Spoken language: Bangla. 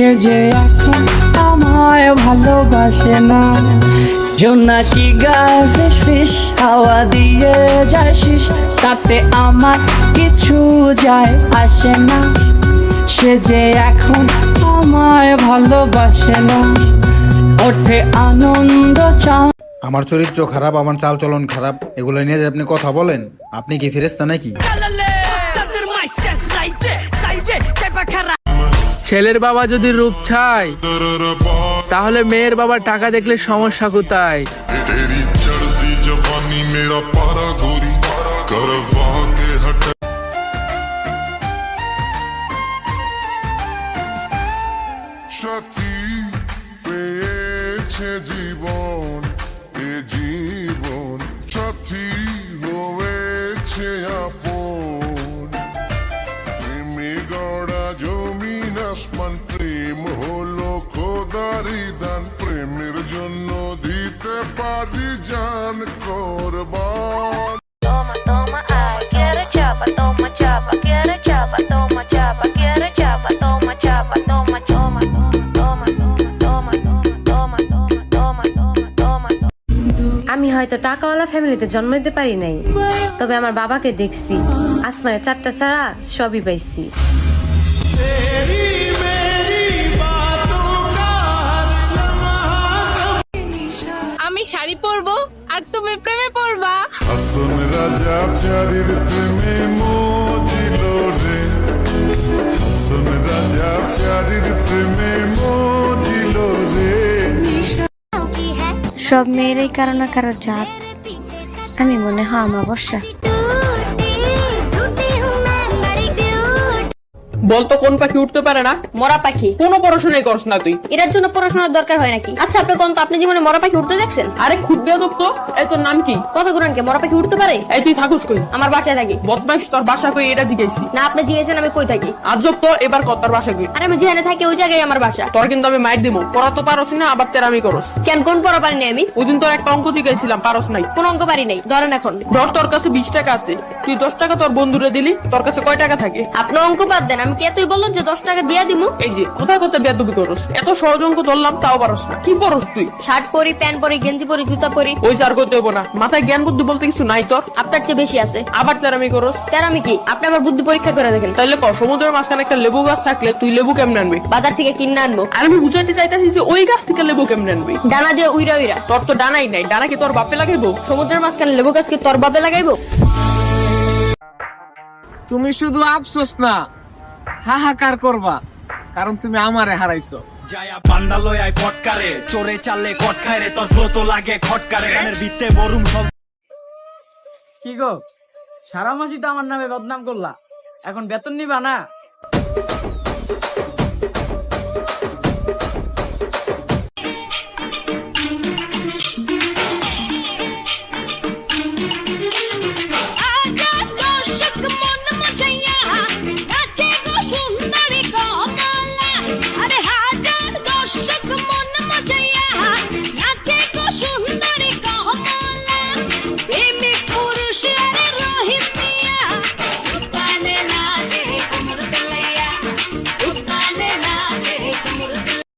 সে যে এখন আমায় ভালোবাসে না। জোনাকি গায়ে ফিস ফিস হাওয়া দিয়ে যাসিস তাতে আমার কিছু যায় আসে না। সে যে এখন আমায় ভালোবাসে না। ওঠে আনন্দ চা আমার চরিত্র খারাপ আমার চালচলন খারাপ এগুলো নিয়ে যে আপনি কথা বলেন আপনি কি ফেরেস্তা নাকি? ছেলের বাবা যদি রূপ ছায়, তাহলে মেয়ের বাবা টাকা দেখলে সমস্যা কোথায়? সতী পেয়েছে জীবন প্রেমের জন্য দিতে পারি জান করব আমি হয়তো টাকাওয়ালা ফ্যামিলিতে জন্ম নিতে পারি তবে আমার বাবাকে দেখছি আসমানে চারটা ছাড়া সবই পাইছি আর তুমি প্রেমে পড়বা। আসুন রাজা চারির প্রেমে মোদিল রে। আসুন রাজা চারির প্রেমে মোদিল রে। সব মেয়েরাই কারও না কারও জাত আমি মনে হয় অমাবস্যা। বলতো কোন পাখি উঠতে পারে না? মরা পাখি। কোনো পড়াশোনাই করস না তুই। এটার জন্য পড়াশোনার দরকার হয় নাকি? আচ্ছা আপনি কোন তো আপনি জীবনে মরা পাখি উঠতে দেখছেন? আরে খুদ দিয়ে তো এই তোর নাম কি? কত গুরান কে মরা পাখি উঠতে পারে? এই তুই থাকুস কই? আমার বাসায় থাকি। বদমাইশ তোর বাসা কই? এটা জিজ্ঞেসি। না আপনি জিজ্ঞেসেন আমি কই থাকি? আজব তো এবার কত তোর বাসা কই? আরে আমি যেখানে থাকি ওই জায়গায় আমার বাসা। তোর কিন্তু আমি মাইর দিব পড়া তো পারস না আবার তেরামি করস। কেন কোন পড়া পারিনি আমি? ওই দিন তোর একটা অঙ্ক জিজ্ঞাসিলাম পারস নাই। কোন অঙ্ক পারি নাই? ধরেন এখন। ধর তোর কাছে বিশ টাকা আছে। তুই দশ টাকা তোর বন্ধুরে দিলি তোর কাছে কয় টাকা থাকে? আপনি অঙ্ক বাদ দেন আমি কে তুই বললেন যে দশ টাকা দিয়া দিমু? এই যে কোথায় কোথায় বেদবি করস? এত সহজ অঙ্ক ধরলাম তাও পারস না। কি পরস তুই? শার্ট পরি প্যান্ট পরি গেঞ্জি পরি জুতা পরি। ওই সার করতে হব না। মাথায় জ্ঞান বুদ্ধি বলতে কিছু নাই তোর? আপনার চেয়ে বেশি আছে। আবার তেরামি করস? তার আমি কি? আপনি আমার বুদ্ধি পরীক্ষা করে দেখেন। তাহলে ক সমুদ্রের মাঝখানে একটা লেবু গাছ থাকলে তুই লেবু কেমনে আনবি? বাজার থেকে কিনে আনব। আর আমি বুঝাইতে চাইতেছি যে ওই গাছ থেকে লেবু কেমনে আনবি? ডানা দিয়ে উইরা উইরা। তোর তো ডানাই নাই। ডানা কি তোর বাপে লাগাইবো? সমুদ্রের মাঝখানে লেবু গাছকে তোর বাপে লাগাইবো? তুমি শুধু আফসোস না হাহাকার করবা কারণ তুমি আমারে হারাইছো। জায়া বান্দালয় আয় ফটকারে চোরে চালে কট খায় রে তোর ফ্লো তো লাগে খটকারে গানের ভিত্তে বরুম সব কি গো? সারা মাসি তো আমার নামে বদনাম করলা। এখন বেতন নিবা না?